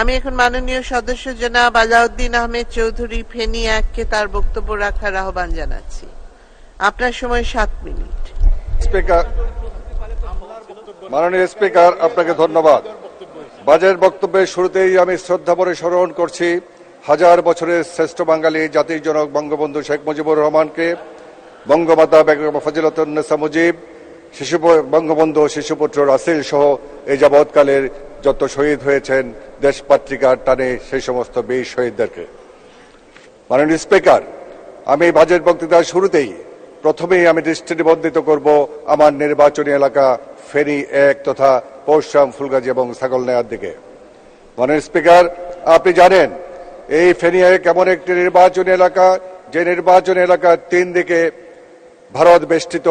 আমি এখন মাননীয় সদস্য জনাব আলাউদ্দিন আহমেদ চৌধুরী ফেনী এককে তার বক্তব্য রাখার আহ্বান জানাচ্ছি। আপনার সময় সাত মিনিট। স্পিকার, মাননীয় স্পিকার, আপনাকে ধন্যবাদ। বাজেট বক্তব্যের শুরুতেই আমি শ্রদ্ধা ভরে স্মরণ করছি হাজার বছরের শ্রেষ্ঠ বাঙালি জাতির জনক বঙ্গবন্ধু শেখ মুজিবুর রহমানকে, বঙ্গমাতা বেগম ফজিলতুন্নেসা মুজিব, শিশু বঙ্গবন্ধু শিশুপুত্র রাসেল সহ এই যাবৎকালের যত শহীদ হয়েছেন দেশপাত্রিকার টানে সেই সমস্ত বীর শহীদদেরকে। মাননীয় স্পিকার, আমি বাজেট বক্তৃতার শুরুতেই প্রথমেই আমি দৃষ্টি নিবন্ধিত করব আমার নির্বাচনী এলাকা ফেনী এক তথা পৌশ্রাম ফুলগাজী এবং ছাগলনায়ার দিকে। মাননীয় স্পিকার, আপনি জানেন, এই ফেনী এক এমন একটি নির্বাচনী এলাকা, যে নির্বাচনী এলাকার তিন দিকে ভারত বেষ্টিত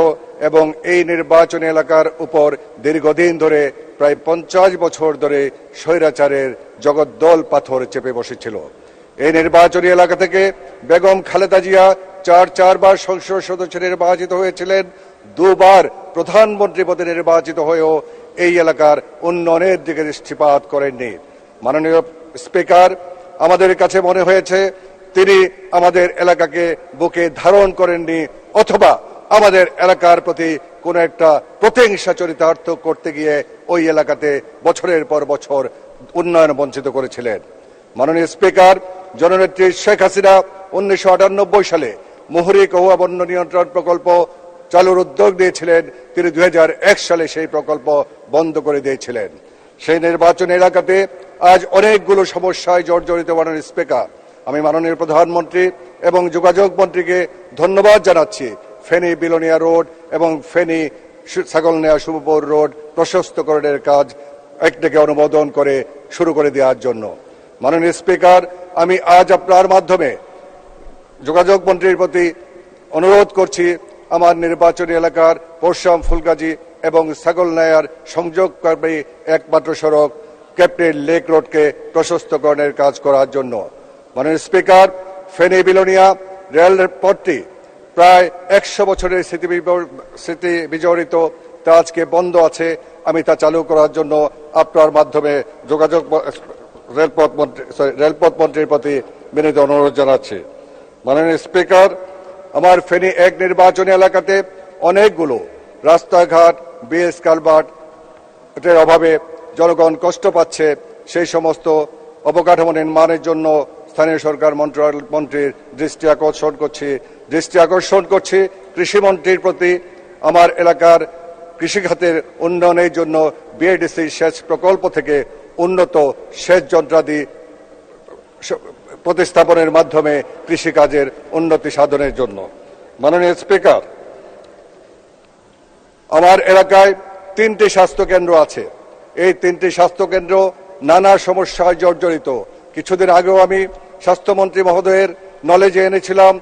এবং এই নির্বাচনী এলাকার উপর দীর্ঘদিন ধরে প্রায় পঞ্চাশ বছর ধরে স্বৈরাচারের জগদ্দল পাথর চেপে বসেছিল। এই নির্বাচনী এলাকা থেকে বেগম খালেদা জিয়া চার চারবার সংসদ সদস্য নির্বাচিত হয়েছিলেন। দুবার প্রধানমন্ত্রী পদে নির্বাচিত হয়েও এই এলাকার উন্নয়নের দিকে দৃষ্টিপাত করেননি। মাননীয় স্পিকার, আমাদের কাছে মনে হয়েছে তিনি আমাদের এলাকাকে বুকে ধারণ করেননি অথবা আমাদের এলাকার প্রতি কোন একটা প্রতিহিংসা চরিতার্থ করতে গিয়ে ওই এলাকাতে বছরের পর বছর উন্নয়ন বঞ্চিত করেছিলেন। মাননীয় স্পিকার, জননেত্রী শেখ হাসিনা উনিশশো আটানব্বই সালে মুহুরী কহুয়া বন্য নিয়ন্ত্রণ প্রকল্প চালুর উদ্যোগ নিয়েছিলেন। তিনি দুই হাজার এক সালে সেই প্রকল্প বন্ধ করে দিয়েছিলেন। সেই নির্বাচন এলাকাতে আজ অনেকগুলো সমস্যায় জর্জরিত মাননীয় স্পিকার। আমি মাননীয় প্রধানমন্ত্রী এবং যোগাযোগ মন্ত্রীকে ধন্যবাদ জানাচ্ছি। ফেনী বিলোনিয়া রোড এবং ফেনী ছাগলনেয়া শুভপুর রোড প্রশস্তকরণের কাজ একটাকে অনুমোদন করে শুরু করে দেওয়ার জন্য। মাননীয় স্পিকার, আমি আজ আপনার মাধ্যমে যোগাযোগ মন্ত্রীর প্রতি অনুরোধ করছি, আমার নির্বাচনী এলাকার পরশুরাম ফুলগাজী এবং ছাগলনায়ার সংযোগকারী একমাত্র সড়ক, ক্যাপ্টেন লেক রোডকে প্রশস্তকরণের কাজ করার জন্য। মাননীয় স্পিকার, ফেনী বিলোনিয়া রেল পথটি প্রায় একশো বছরের স্মৃতি স্মৃতি বিজড়িত তা আজকে বন্ধ আছে। আমি তা চালু করার জন্য আপনার মাধ্যমে যোগাযোগ রেলপথ মন্ত্রী রেলপথ মন্ত্রীর প্রতি বিনীত অনুরোধ জানাচ্ছি। মাননীয় স্পিকার, আমার ফেনী এক নির্বাচনী এলাকাতে অনেকগুলো রাস্তাঘাট, বিএস কালভার্ট এর অভাবে জনগণ কষ্ট পাচ্ছে। সেই সমস্ত অবকাঠামো নির্মাণের জন্য স্থানীয় সরকার মন্ত্রীর দৃষ্টি আকর্ষণ করছি, দৃষ্টি আকর্ষণ করছি কৃষিমন্ত্রীর প্রতি আমার এলাকার কৃষিখাতের উন্নয়নের জন্য বিএডিসি সেচ প্রকল্প থেকে উন্নত সেচ যন্ত্রাদি প্রতিস্থাপনের মাধ্যমে কৃষিকাজের উন্নতি সাধনের জন্য। মাননীয় স্পিকার, আমার এলাকায় তিনটি স্বাস্থ্য কেন্দ্র আছে। এই তিনটি স্বাস্থ্য কেন্দ্র নানা সমস্যায় জর্জরিত। কিছুদিন আগেও আমি স্বাস্থ্যমন্ত্রী মহোদয়ের নলেজে এনেছিলাম।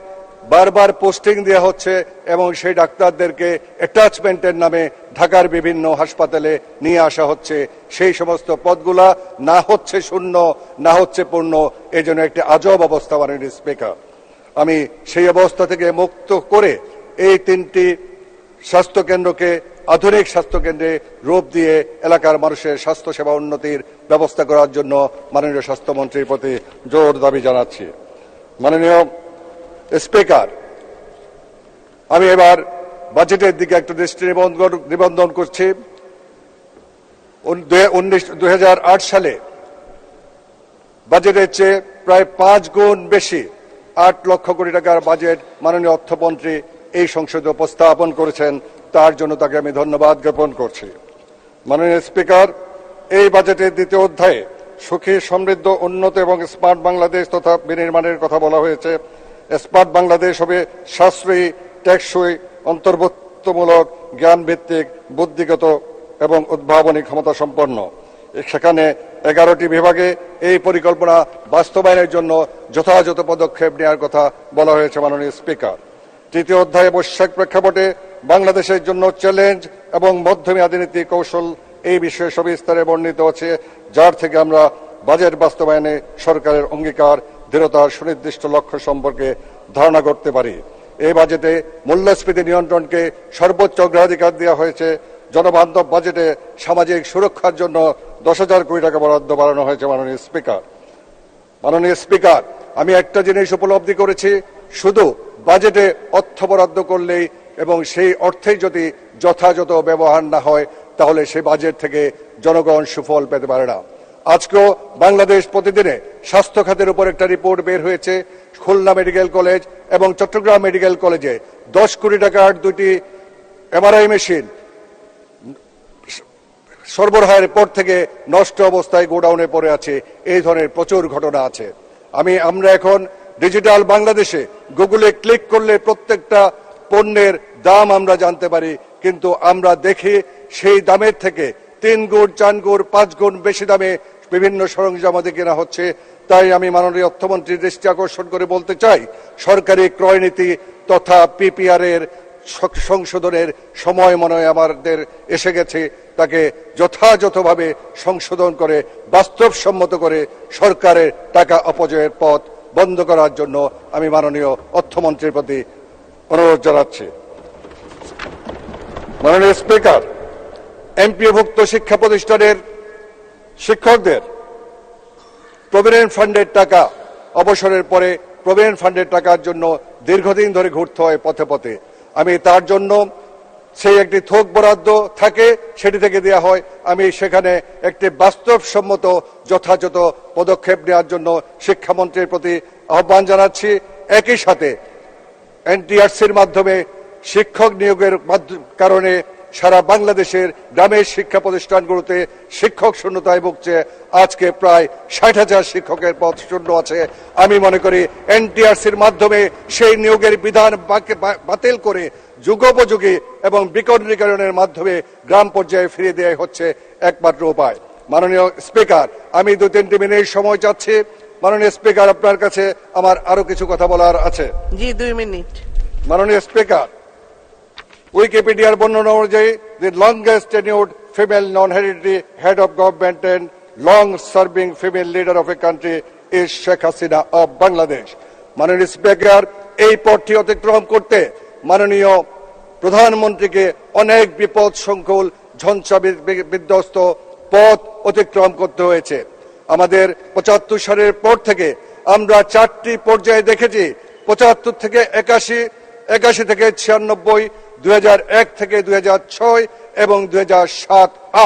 বারবার পোস্টিং দেওয়া হচ্ছে এবং সেই ডাক্তারদেরকে অ্যাটাচমেন্টের নামে ঢাকার বিভিন্ন হাসপাতালে নিয়ে আসা হচ্ছে। সেই সমস্ত পদগুলা না হচ্ছে শূন্য, না হচ্ছে পূর্ণ এই জন্য একটি আজব অবস্থা মাননীয় স্পিকার আমি সেই অবস্থা থেকে মুক্ত করে এই তিনটি স্বাস্থ্য কেন্দ্রকে আধুনিক স্বাস্থ্য কেন্দ্রে রূপ দিয়ে এলাকার মানুষের স্বাস্থ্য সেবা উন্নতির ব্যবস্থা করার জন্য মাননীয় স্বাস্থ্যমন্ত্রীর প্রতি জোর দাবি জানাচ্ছি। মাননীয় স্পিকার, আমি এবার বাজেটের দিকে একটু দৃষ্টি নিবন্ধন নিবন্ধন করছি। উনিশ দুই সালে বাজেটের চেয়ে প্রায় পাঁচ গুণ বেশি আট লক্ষ কোটি টাকার বাজেট মাননীয় অর্থমন্ত্রী এই সংসদে উপস্থাপন করেছেন তার জন্য তাকে আমি ধন্যবাদ জ্ঞাপন করছি। মাননীয় স্পিকার, এই বাজেটের দ্বিতীয় অধ্যায়ে সুখী, সমৃদ্ধ, উন্নত এবং স্মার্ট বাংলাদেশ তথা বিনির্মাণের কথা বলা হয়েছে। স্মার্ট বাংলাদেশ হবে সাশ্রয়ী, টেকসই, অন্তর্ভুক্তমূলক জ্ঞান ভিত্তিক বুদ্ধিগত এবং উদ্ভাবনী ক্ষমতা সম্পন্ন। সেখানে এগারোটি বিভাগে এই পরিকল্পনা বাস্তবায়নের জন্য যথাযথ পদক্ষেপ নেওয়ার কথা বলা হয়েছে মাননীয় স্পিকার। তৃতীয় অধ্যায়ে বৈশ্বিক প্রেক্ষাপটে বাংলাদেশের জন্য চ্যালেঞ্জ এবং মধ্যমেয়াদী নীতি কৌশল এই বিষয়ে সবিস্তারে বর্ণিত আছে, যার থেকে আমরা বাজেট বাস্তবায়নে সরকারের অঙ্গীকার, দৃঢ়তার সুনির্দিষ্ট লক্ষ্য সম্পর্কে ধারণা করতে পারি। এই বাজেটে মূল্যস্ফীতি নিয়ন্ত্রণকে সর্বোচ্চ অগ্রাধিকার দেওয়া হয়েছে। জনবান্ধব বাজেটে সামাজিক সুরক্ষার জন্য দশ হাজার কোটি টাকা বরাদ্দ বাড়ানো হয়েছে মাননীয় স্পিকার। মাননীয় স্পিকার, আমি একটা জিনিস উপলব্ধি করেছি, শুধু বাজেটে অর্থ বরাদ্দ করলেই এবং সেই অর্থেই যদি যথাযথ ব্যবহার না হয়, তাহলে সেই বাজেট থেকে জনগণ সুফল পেতে পারে না। আজকেও বাংলাদেশ প্রতিদিনে স্বাস্থ্য খাতের উপর একটা রিপোর্ট বের হয়েছে। খুলনা মেডিকেল কলেজ এবং চট্টগ্রাম মেডিকেল কলেজে দশ কোটি টাকার দুটি এমআরআই মেশিন সরবরাহের পর থেকে নষ্ট অবস্থায় গোডাউনে পড়ে আছে। এই ধরনের প্রচুর ঘটনা আছে। আমি, আমরা এখন ডিজিটাল বাংলাদেশে গুগলে ক্লিক করলে প্রত্যেকটা পণ্যের দাম আমরা জানতে পারি, কিন্তু আমরা দেখি সেই দামের থেকে তিন গুণ, চার গুণ, পাঁচ গুণ বেশি দামে বিভিন্ন সরঞ্জাম আমাদের কেনা হচ্ছে। তাই আমি মাননীয় অর্থমন্ত্রীর দৃষ্টি আকর্ষণ করে বলতে চাই, সরকারি ক্রয় নীতি তথা পিপিআর এর সংশোধনের সময় মনে হয় আমাদের এসে গেছে। তাকে যথাযথভাবে সংশোধন করে, বাস্তবসম্মত করে সরকারের টাকা অপচয়ের পথ বন্ধ করার জন্য আমি মাননীয় অর্থমন্ত্রীর প্রতি অনুরোধ জানাচ্ছি। মাননীয় স্পিকার এমপিভুক্ত শিক্ষা প্রতিষ্ঠানের শিক্ষকদের প্রভিডেন্ট ফান্ডের টাকা অবসরের পরে প্রভিডেন্ট ফান্ডের টাকার জন্য দীর্ঘদিন ধরে ঘুরতে হয় পথে পথে। আমি তার জন্য সেই একটি থোক বরাদ্দ থাকে, সেটি থেকে দেওয়া হয়। আমি সেখানে একটি বাস্তবসম্মত যথাযথ পদক্ষেপ নেওয়ার জন্য শিক্ষামন্ত্রীর প্রতি আহ্বান জানাচ্ছি। একই সাথে এনটিআরসির মাধ্যমে শিক্ষক নিয়োগের কারণে সারা বাংলাদেশের গ্রামের শিক্ষা প্রতিষ্ঠানগুলোতে শিক্ষক শূন্যতায় ভুগছে। আজকে প্রায় ষাট হাজার শিক্ষকের পদ শূন্য আছে। আমি মনে করি এনটিআরসির মাধ্যমে সেই নিয়োগের বিধান বাতিল করে যুগোপযোগী এবং বিকরণীকরণের মাধ্যমে গ্রাম পর্যায়ে ফিরিয়ে দেওয়া হচ্ছে একমাত্র উপায়। মাননীয় স্পিকার, আমি দু তিনটি মিনিট সময় চাচ্ছি। মাননীয় স্পিকার আপনার কাছে আমার আরও কিছু কথা বলার আছে। জি দুই মিনিট। মাননীয় স্পিকার উইকিপিডিয়ার বর্ণনা অনুযায়ী the longest tenured female non hereditary head of government and long serving female leader of a country is Sheikh Hasina of Bangladesh মাননীয় স্পিকার এই পথটি অতিক্রম করতে মাননীয় প্রধানমন্ত্রীকে অনেক বিপদ সংকুল ঝঞ্ঝা বিধ্বস্ত পথ অতিক্রম করতে হয়েছে। আমাদের পঁচাত্তর সালের পর থেকে আমরা চারটি পর্যায়ে দেখেছি। পঁচাত্তর থেকে একাশি একাশি থেকে ছিয়ানব্বই, দুই থেকে দুই এবং দুই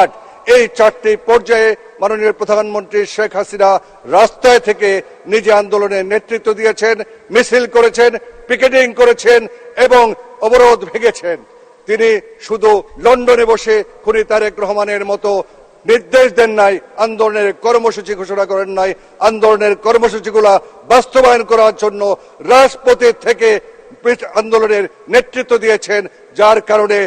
আট। এই চারটি পর্যায়ে মাননীয় প্রধানমন্ত্রী শেখ হাসিনা রাস্তায় থেকে নিজে আন্দোলনের নেতৃত্ব দিয়েছেন, মিছিল করেছেন, পিকেটিং করেছেন এবং অবরোধ ভেঙেছেন। তিনি শুধু লন্ডনে বসে খুনি তারেক রহমানের মতো নির্দেশ দেন নাই, আন্দোলনের কর্মসূচি ঘোষণা করেন নাই, আন্দোলনের কর্মসূচিগুলা বাস্তবায়ন করার জন্য রাজপথে থেকে আন্দোলনের নেতৃত্ব দিয়েছেন, যার কারণে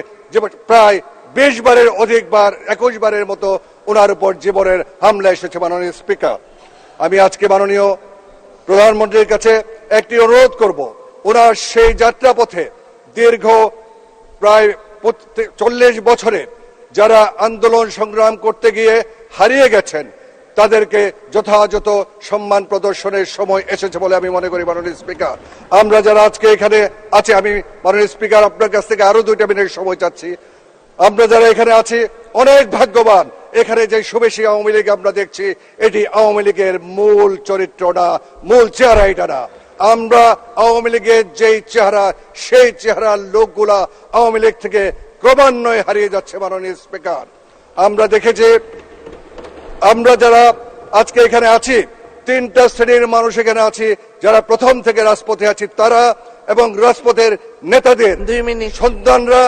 প্রায় বিশ বারের অধিকবার একুশ বারের মতো ওনার উপর জীবনের হামলা এসেছে মাননীয় স্পিকার। আমি আজকে মাননীয় প্রধানমন্ত্রীর কাছে একটি অনুরোধ করব, ওনার সেই যাত্রাপথে দীর্ঘ প্রায় চল্লিশ বছরের যারা আন্দোলন সংগ্রাম করতে গিয়ে হারিয়ে গেছেন, তাদেরকে যথাযথ সম্মান প্রদর্শনের সময় এসেছে বলে আমি মনে করি, মাননীয় স্পিকার। আমরা যারা আজকে এখানে আছি, আমি মাননীয় স্পিকার আপনার কাছ থেকে আরও দুইটা মিনিট সময় চাচ্ছি। আমরা যারা এখানে আছি, অনেক ভাগ্যবান। এখানে যে শুভেশী আওয়ামী লীগ আমরা দেখছি, এটি আওয়ামী লীগের মূল চরিত্র না, মূল চেহারা এটা না। আমরা আওয়ামী লীগের যেই চেহারা, সেই চেহারার লোকগুলা আওয়ামী লীগ থেকে ক্রমান্বয়ে হারিয়ে যাচ্ছে মাননীয় স্পিকার। আমরা দেখেছি আমরা যারা আজকে এখানে আছি তিনটা শ্রেণির মানুষ এখানে আছি যারা প্রথম থেকে রাজপথে আছি তারা এবং রাজপথের নেতাদের সন্তানরা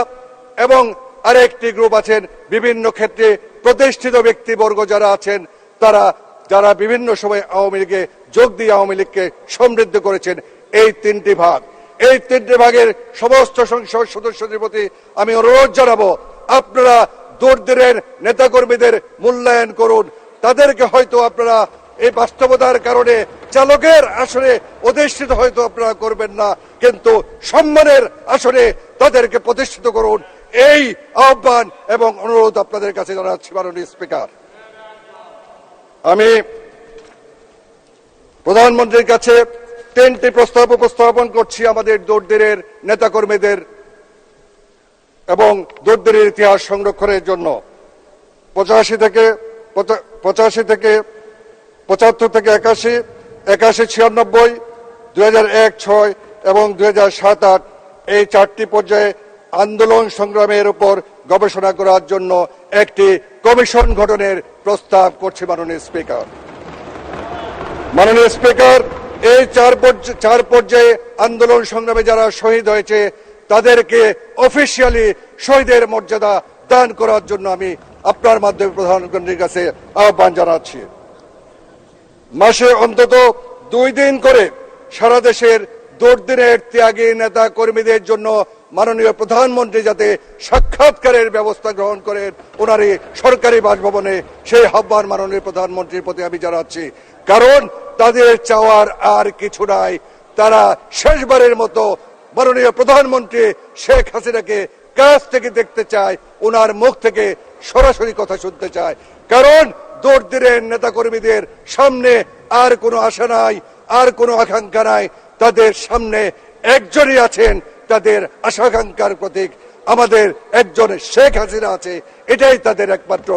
এবং আরেকটি গ্রুপ আছেন বিভিন্ন ক্ষেত্রে প্রতিষ্ঠিত ব্যক্তিবর্গ যারা আছেন তারা যারা বিভিন্ন সময় আওয়ামী লীগে যোগ দিয়ে আওয়ামী লীগকে সমৃদ্ধ করেছেন এই তিনটি ভাগ। এই তিনটি ভাগের সমস্ত সংসদ সদস্যদের প্রতি আমি অনুরোধ জানাব, আপনারা দূরদের নেতাকর্মীদের মূল্যায়ন করুন। তাদেরকে হয়তো আপনারা এই বাস্তবতার কারণে চালকের আসনে অধিষ্ঠিত হয়তো আপনারা করবেন না, কিন্তু সম্মানের আসনে তাদেরকে প্রতিষ্ঠিত করুন। এই আহ্বান এবং অনুরোধ আপনাদের কাছে জানাচ্ছি মাননীয় স্পিকার। আমি প্রধানমন্ত্রীর কাছে তিনটি প্রস্তাব উপস্থাপন করছি আমাদের দৌড়দের নেতাকর্মীদের এবং দুর্দিনের ইতিহাস সংরক্ষণের জন্য। পঁচাশি থেকে পঁচাশি থেকে পঁচাত্তর থেকে একাশি একাশি ছিয়ানব্বই, দুই হাজার এক, ছয় এবং দুই হাজার সাত, আট এই চারটি পর্যায়ে আন্দোলন সংগ্রামের উপর গবেষণা করার জন্য একটি কমিশন গঠনের প্রস্তাব করছে মাননীয় স্পিকার। মাননীয় স্পিকার এই চার চার পর্যায়ে আন্দোলন সংগ্রামে যারা শহীদ হয়েছে, তাদেরকে অফিসিয়ালি শহীদের মর্যাদা দান করার জন্য আমি আপনার মাধ্যমে প্রধানমন্ত্রীর কাছে আহ্বান জানাচ্ছি। মাসে অন্তত দুই দিন করে সারা দেশের দুর্দিনের ত্যাগী নেতা কর্মীদের জন্য মাননীয় প্রধানমন্ত্রী যাতে সাক্ষাৎকারের ব্যবস্থা গ্রহণ করেন, ওনারই সরকারি বাসভবনে সেই আহ্বান মাননীয় প্রধানমন্ত্রীর প্রতি আমি জানাচ্ছি। কারণ তাদের চাওয়ার আর কিছু নাই। তারা শেষবারের মতো মাননীয় প্রধানমন্ত্রী শেখ হাসিনাকে কাছ থেকে দেখতে চায়, ওনার মুখ থেকে সরাসরি কথা শুনতে চায়। কারণ দুর্দিনের নেতা কর্মীদের সামনে আর কোনো আশা নাই, আর কোনো আকাঙ্ক্ষা নাই। তাদের সামনে একজনই আছেন, তাদের আশা আশাকাঙ্ক্ষার প্রতীক আমাদের একজন শেখ হাসিনা আছে, এটাই তাদের একমাত্র